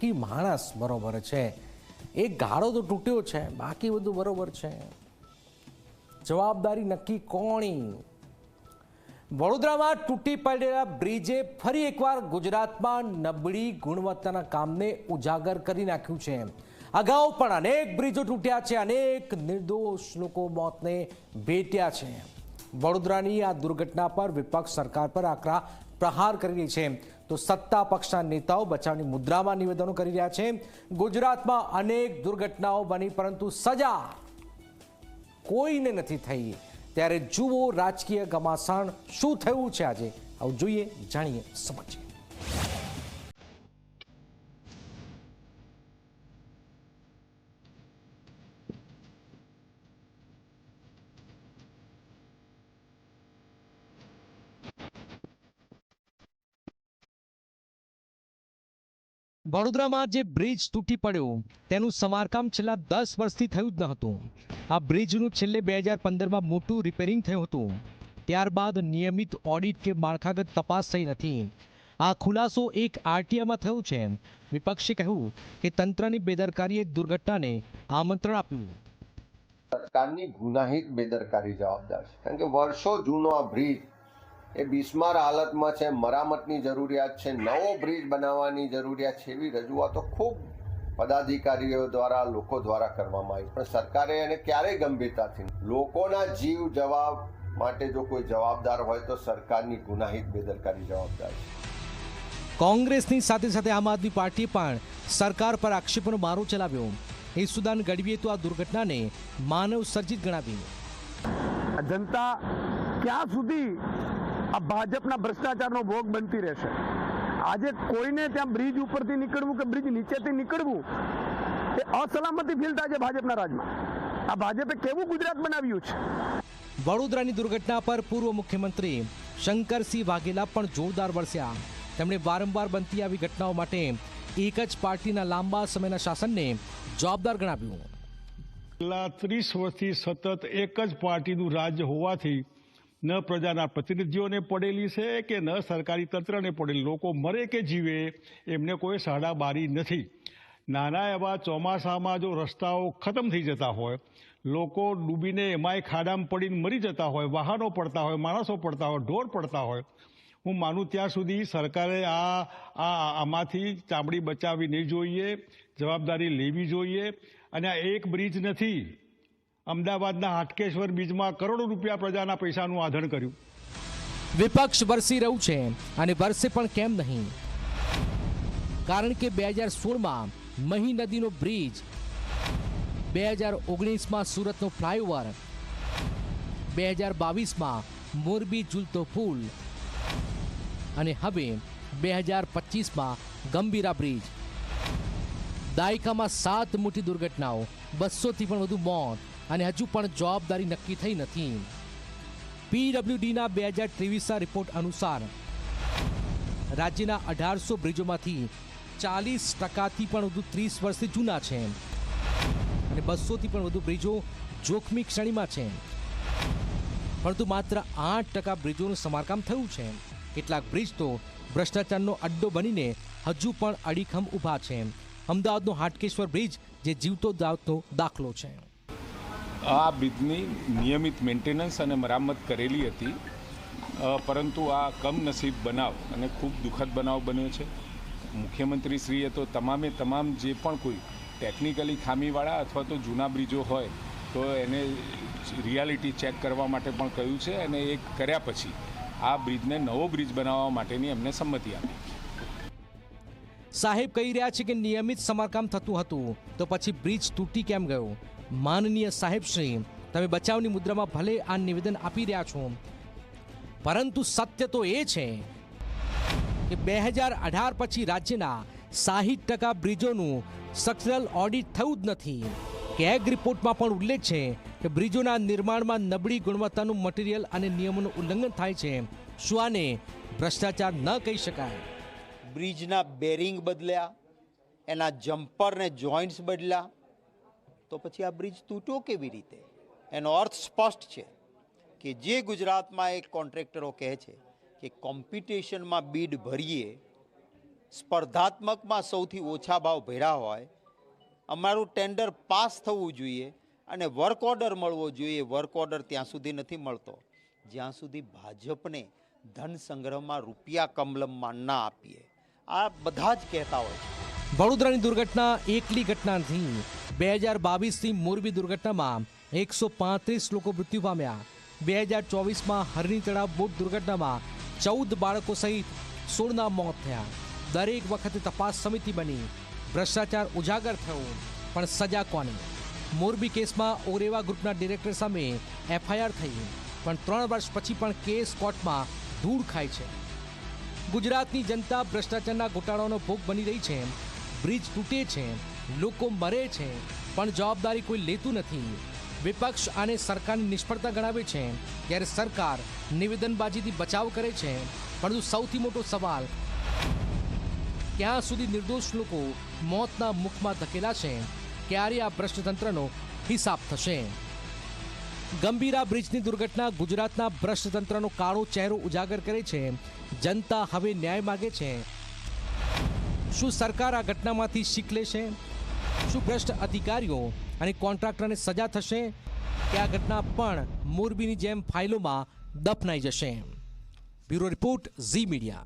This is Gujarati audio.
બાકી માણસ બરોબર છે. એ ગાળો તો તૂટ્યો છે, બાકી બધું બરોબર છે. જવાબદારી નક્કી કોણી? વડોદરામાં તૂટી પડેલા બ્રિજે ફરી એકવાર ગુજરાતમાં નબળી ગુણવત્તાના કામને ઉજાગર કરી નાખ્યું છે. અગાઉ પણ અનેક બ્રિજો તૂટ્યા છે, અનેક નિર્દોષ લોકો મોતને ભેટ્યા છે. વડોદરાની આ દુર્ઘટના પર વિપક્ષ સરકાર પર આકરા પ્રહાર કરી રહી છે. તો સત્તા પક્ષના નેતાઓ બચાવની મુદ્રામાં નિવેદનો કરી રહ્યા છે. ગુજરાતમાં અનેક દુર્ઘટનાઓ બની, પરંતુ સજા કોઈને નથી થઈ. ત્યારે જુઓ રાજકીય ઘમાસાણ શું થયું છે આજે. આવું જોઈએ, જાણીએ, સમજીએ. વડોદરામાં જે બ્રિજ તૂટી પડ્યો, તેનું સમારકામ છેલ્લા દસ વર્ષથી થયું જ ન હતું. આ બ્રિજનું છેલ્લે બે હજાર પંદરમાં મોટું રિપેરિંગ થયું હતું. ત્યારબાદ નિયમિત ઓડિટ કે માળખાગત તપાસ થઈ નથી. આ ખુલાસો એક આરટીઆઈમાં થયો છે. વિપક્ષે કહ્યું કે તંત્રની બેદરકારીએ દુર્ઘટનાને આમંત્રણ આપ્યું. સરકારની ગુનાહિત બેદરકારી જવાબદાર છે. કારણ કે વર્ષો જૂનો આ બ્રિજ એ બિસ્માર હાલતમાં છે મરામતની જરૂરિયાત છે નવો બ્રિજ બનાવવાની જરૂરિયાત છે એવી રજૂઆતો ખૂબ પદાધિકારીઓ દ્વારા લોકો દ્વારા કરવામાં આવી. પણ સરકારે એને ક્યારેય ગંભીરતાથી લોકોના જીવ જવાબ માટે જો કોઈ જવાબદાર હોય તો સરકારની ગુનાહિત બેદરકારી જવાબદાર છે. કોંગ્રેસની સાથે સાથે આમ આદમી પાર્ટીએ પણ સરકાર પર આક્ષેપોનો મારો ચલાવ્યો. ઈસુદાન ગઢવીએ તો આ દુર્ઘટનાને માનવ સર્જિત ગણાવી. આ જનતા ક્યાં સુધી આ ભાજપના ભ્રષ્ટાચારનો ભોગ બનતી રહેશે. આજે કોઈને ત્યાં બ્રિજ ઉપરથી નીકળવું કે બ્રિજ નીચેથી નીકળવું એ અસલામતી ફીલ થાય છે ભાજપના રાજમાં. આ ભાજપે કેવું ગુજરાત બનાવ્યું છે? વડોદરાની દુર્ઘટના પર પૂર્વ મુખ્યમંત્રી શંકરસિંહ વાઘેલા પણ જોરદાર વરસ્યા. તેમણે વારંવાર બનતી આવી ઘટનાઓ માટે એક જ પાર્ટીના લાંબા સમયના શાસનને જવાબદાર ગણાવ્યું. છેલ્લા ત્રીસ વર્ષથી સતત એક જ પાર્ટીનું રાજ્ય હોવાથી ન પ્રજાના પ્રતિનિધિઓને પડેલી છે કે ન સરકારી તંત્રને પડેલી? લોકો મરે કે જીવે? એમને કોઈ સાડા બારી નથી. નાના એવા ચોમાસામાં જો રસ્તાઓ ખતમ થઈ જતા હોય, લોકો ડૂબીને એમાંય ખાડામાં પડીને મરી જતા હોય, વાહનો પડતા હોય, માણસો પડતા હોય, ઢોર પડતા હોય, હું માનું ત્યાં સુધી સરકારે આ આ, આમાંથી ચામડી બચાવવી નહીં જોઈએ, જવાબદારી લેવી જોઈએ. અને આ એક બ્રિજ નથી. અમદાવાદના હાટકેશ્વર બ્રિજમાં કરોડો રૂપિયા પ્રજાના પૈસાનું આધણ કર્યું. વિપક્ષ વરસી રહ્યું છે અને વરસે પણ કેમ નહીં? કારણ કે બે હજાર સોળમાં મહી નદીનો બ્રિજ, બે હજાર ઓગણીસમાં સુરતનો ફ્લાયઓવર, બે હજાર બાવીસમાં મોરબી ઝૂલતો પુલ અને હવે બે હજાર પચીસમાં ગંભીરા બ્રિજ. દાયકામાં સાત મોટી દુર્ઘટનાઓ, બસોથી પણ વધુ મોત અને હજુ પણ જવાબદારી નક્કી થઈ નથી. પીડબ્લ્યુડીના બે હજાર ત્રેવીસના રિપોર્ટ અનુસાર રાજ્યના અઢારસો બ્રિજોમાંથી ચાલીસ ટકાથી પણ વધુ ત્રીસ વર્ષથી જૂના છે. અને બસોથી પણ વધુ બ્રિજો જોખમી શ્રેણીમાં છે. પરંતુ માત્ર આઠ ટકા બ્રિજોનું સમારકામ થયું છે. કેટલાક બ્રિજ તો ભ્રષ્ટાચારનો અડ્ડો બનીને હજુ પણ અડીખમ ઊભા છે. અમદાવાદનો હાટકેશ્વર બ્રિજ જે જીવતો દાવતો દાખલો છે. આ બ્રિજની નિયમિત મેન્ટેનન્સ અને મરામત કરેલી હતી. પરંતુ આ કમનસીબ બનાવ અને ખૂબ દુઃખદ બનાવ બન્યો છે. મુખ્યમંત્રીશ્રીએ તો તમામે તમામ જે પણ કોઈ ટેકનિકલી ખામીવાળા અથવા તો જૂના બ્રિજો હોય, તો એને રિયાલિટી ચેક કરવા માટે પણ કહ્યું છે અને એ કર્યા પછી આ બ્રિજને નવો બ્રિજ બનાવવા માટેની એમને સંમતિ આપી. સાહેબ કહી રહ્યા છે કે નિયમિત સમારકામ થતું હતું, તો પછી બ્રિજ તૂટી કેમ ગયો? માનનીય સાહેબ શ્રી, તમે બચાવની મુદ્રામાં ભલે આ નિવેદન આપી રહ્યા છો, પરંતુ સત્ય તો એ છે કે બે હજાર અઢાર પછી રાજ્યના સાહીઠ ટકા બ્રિજોનું સ્ટ્રક્ચરલ ઓડિટ થયું જ નથી. કેગ રિપોર્ટમાં પણ ઉલ્લેખ છે કે બ્રિજોના નિર્માણમાં નબળી ગુણવત્તાનું મટીરિયલ અને નિયમોનું ઉલ્લંઘન થાય છે શું આને ભ્રષ્ટાચાર ન કહી શકાય. બ્રિજના બેરિંગ બદલ્યા, એના જમ્પર ને જોઈન્ટ્સ બદલ્યા તો પછી આ બ્રિજ તૂટ્યો કેવી રીતે? એનો અર્થ સ્પષ્ટ છે કે જે ગુજરાતમાં એક કોન્ટ્રાક્ટરો કહે છે કે કોમ્પિટિશનમાં બીડ ભરીએ, સ્પર્ધાત્મકમાં સૌથી ઓછા ભાવ ભર્યા હોય, અમારું ટેન્ડર પાસ થવું જોઈએ અને વર્ક ઓર્ડર મળવો જોઈએ. વર્ક ઓર્ડર ત્યાં સુધી નથી મળતો. જ્યાં સુધી ભાજપને ધન સંગ્રહમાં રૂપિયા કમલમમાં ના આપીએ. આ બધા જ કહેતા હોય છે. વડોદરાની દુર્ઘટના એકલી ઘટના નથી બે હજાર બાવીસની મોરબી દુર્ઘટનામાં એકસો પાંત્રીસ લોકો મૃત્યુ પામ્યા. બે હજાર ચોવીસમાં હરણી તળાવ બોટ દુર્ઘટનામાં ચૌદ બાળકો સહિત સોળના મોત થયા. દરેક વખતે તપાસ સમિતિ બની. ભ્રષ્ટાચાર ઉજાગર થયો, પણ સજા કોની? મોરબી કેસમાં ઓરેવા ગ્રુપના ડિરેક્ટર સામે એફઆઈઆર થઈ, પણ ત્રણ વર્ષ પછી પણ કેસ કોર્ટમાં ધૂળ ખાય છે. ગુજરાતની જનતા ભ્રષ્ટાચારના ઘોટાળાનો ભોગ બની રહી છે. બ્રિજ તૂટે છે, લોકો મરે છે, પણ જવાબદારી કોઈ લેતું નથી. વિપક્ષ આને સરકારની નિષ્ફળતા ગણાવે છે, ત્યારે સરકાર નિવેદનબાજીથી બચાવ કરે છે, પરંતુ સૌથી મોટો સવાલ, ક્યાં સુધી નિર્દોષ લોકો મોતના મુખમાં ધકેલા છે, ક્યારે આ ભ્રષ્ટતંત્રનો હિસાબ થશે? ગંભીરા બ્રિજની દુર્ઘટના ગુજરાતના ભ્રષ્ટતંત્રનો કાળો ચહેરો ઉજાગર કરે છે, જનતા હવે ન્યાય માગે છે શું સરકાર આ ઘટનામાંથી શીખ લેશે? શું ભ્રષ્ટ અધિકારીઓ અને કોન્ટ્રાક્ટરને સજા થશે? કે આ ઘટના પણ મોરબીની જેમ ફાઇલોમાં દફનાઈ જશે? Bureau report Zee media.